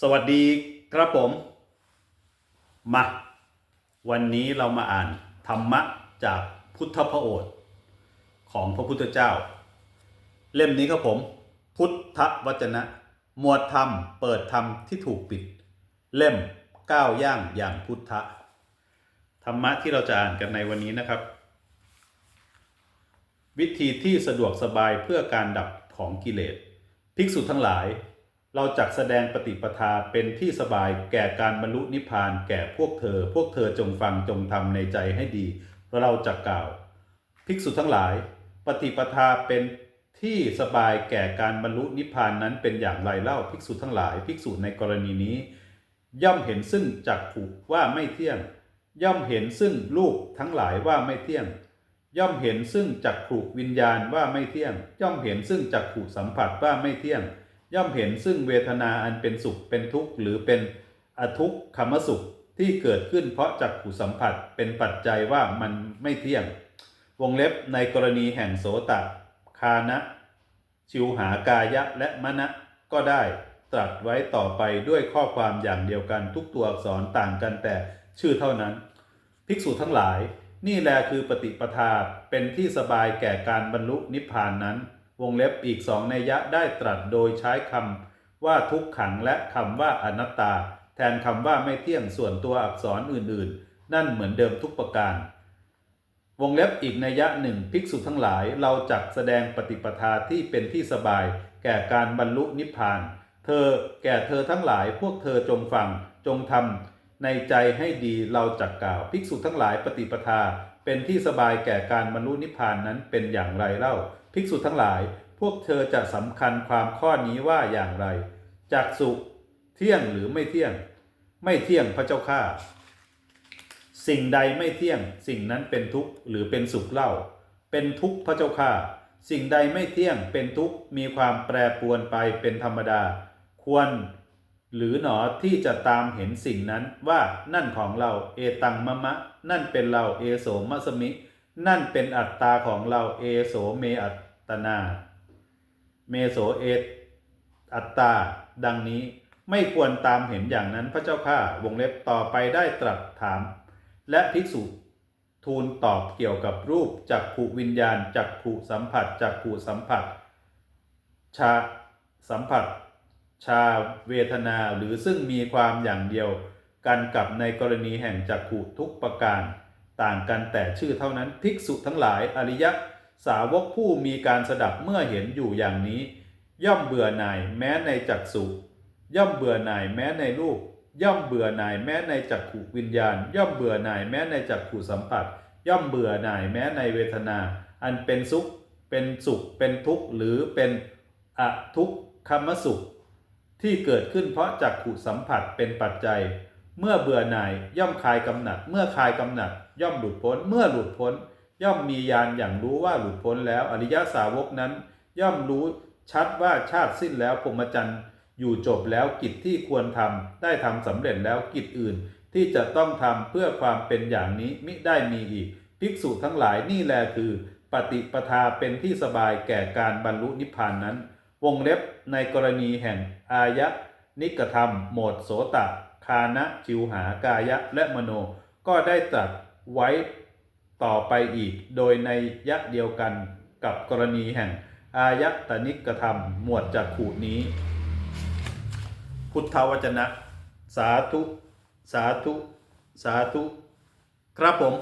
สวัสดีครับผม มา วันนี้เรามาอ่านธรรมะจากพุทธพระโอษฐ์ของพระพุทธเจ้า เล่มนี้ครับผม พุทธวจนะ หมวดธรรมเปิดธรรมที่ถูกปิด เล่มก้าวย่างอย่างพุทธะธรรมะที่เราจะอ่านกันในวันนี้นะครับ วิธีที่สะดวกสบายเพื่อการดับของกิเลส ภิกษุทั้งหลาย เราจักแสดงปฏิปทาเป็นที่สบายแก่การบรรลุนิพพานแก่พวกเธอ พวกเธอจงฟังจงทำในใจให้ดี เราจะกล่าว ภิกษุทั้งหลาย ปฏิปทาเป็นที่สบายแก่การบรรลุนิพพานนั้นเป็นอย่างไรเล่าภิกษุทั้งหลาย ภิกษุในกรณีนี้ ย่อมเห็นซึ่งจักขุว่าไม่เที่ยง ย่อมเห็นซึ่งรูปทั้งหลายว่าไม่เที่ยง ย่อมเห็นซึ่งจักขุวิญญาณว่าไม่เที่ยง ย่อมเห็นซึ่งจักขุสัมผัสว่าไม่เที่ยง ย่อมเห็นซึ่งเวทนาอันเป็นสุขเป็นทุกข์หรือเป็นอทุกขมสุขที่เกิดขึ้นเพราะจักขุสัมผัสเป็นปัจจัยว่ามันไม่เที่ยง วงเล็บในกรณีแห่งโสตคานะ ชิวหากายะและมณะก็ได้ตรัสไว้ต่อไปด้วยข้อความอย่างเดียวกันทุกตัวอักษรต่างกันแต่ชื่อเท่านั้น ภิกษุทั้งหลาย นี่แลคือปฏิปทาเป็นที่สบายแก่การบรรลุนิพพานนั้น วงเล็บอีกสองในยะได้ตรัสโดยใช้คำว่าทุกขังและคำว่าอนัตตา แทนคำว่าไม่เที่ยงส่วนตัวอักษรอื่นๆ นั่นเหมือนเดิมทุกประการ วงเล็บอีกนัยยะหนึ่งภิกษุทั้งหลายเราจักแสดงปฏิปทาที่เป็นที่สบาย แก่การบรรลุนิพพาน เธอแก่เธอทั้งหลายพวกเธอจงฟังจงทำในใจให้ดีเราจักกล่าวภิกษุทั้งหลายปฏิปทาเป็นที่สบายแก่การบรรลุนิพพานนั้นเป็นอย่างไรเล่า ภิกษุทั้งหลาย พวกเธอจะสำคัญความข้อนี้ว่าอย่างไรจักสุเที่ยงหรือไม่เที่ยง ไม่เที่ยงพระเจ้าข้าสิ่งใดไม่เที่ยง สิ่งนั้นเป็นทุกข์หรือเป็นสุขเล่า เป็นทุกข์พระเจ้าข้าสิ่งใดไม่เที่ยงเป็นทุกข์มีความแปรปรวนไปเป็นธรรมดา ควร หรือหนอที่จะตามเห็นสิ่งนั้นว่านั่นของเราเอตังมะมะ นั่นเป็นเราเอโสมัสมิ นั่นเป็นอัตตาของเราเอโสเมอัต ตนา เมโสเอตอัตตา ดังนี้ไม่ควรตามเห็นอย่างนั้นพระเจ้าข้าวงเล็บต่อไปได้ตรัสถาม และภิกษุทูลตอบเกี่ยวกับรูปจักผูวิญญาณจักผูสัมผัสจักผูสัมผัส ชาสัมผัส ชาเวทนาหรือซึ่งมีความอย่างเดียวกันกับในกรณีแห่งจักขุทุกประการ ต่างกันแต่ชื่อเท่านั้นภิกษุทั้งหลายอริยะ สาวกผู้มีการสดับเมื่อเห็นอยู่อย่างนี้ ย่อมเบื่อหน่ายแม้ในจักสุย่อมเบื่อหน่ายแม้ในรูปย่อมเบื่อหน่ายแม้ในจักขุวิญญาณ ย่อมเบื่อหน่ายแม้ในจักขุสัมผัส ย่อมเบื่อหน่ายแม้ในเวทนา อันเป็นสุข เป็นสุข เป็นทุกข์หรือเป็นอทุกขมสุข ที่เกิดขึ้นเพราะจักขุสัมผัสเป็นปัจจัย เมื่อเบื่อหน่ายย่อมคลายกำหนัด เมื่อคลายกำหนัด ย่อมหลุดพ้น เมื่อหลุดพ้น ย่อมมีญาณอย่างรู้ว่าหลุดพ้นแล้ว อริยสาวกนั้น ย่อมรู้ชัดว่าชาติสิ้นแล้วพรหมจรรย์อยู่จบแล้วกิจที่ควรทำได้ทำสำเร็จแล้วกิจอื่น ที่จะต้องทำเพื่อความเป็นอย่างนี้มิได้มีอีก ภิกษุทั้งหลายนี่แลคือ ปฏิปทาเป็นที่สบายแก่การบรรลุนิพพานนั้น วงเล็บในกรณีแห่ง อายะ นิกธรรม โหมดโสตะคานะจิวหากายะและมโน ก็ได้ตรัสไว้ ต่อไปอีก โดยในยะเดียวกันกับกรณีแห่ง อายตนิกธรรมหมวดจักขูนี้ พุทธวจนะ สาธุ สาธุ สาธุ ครับผม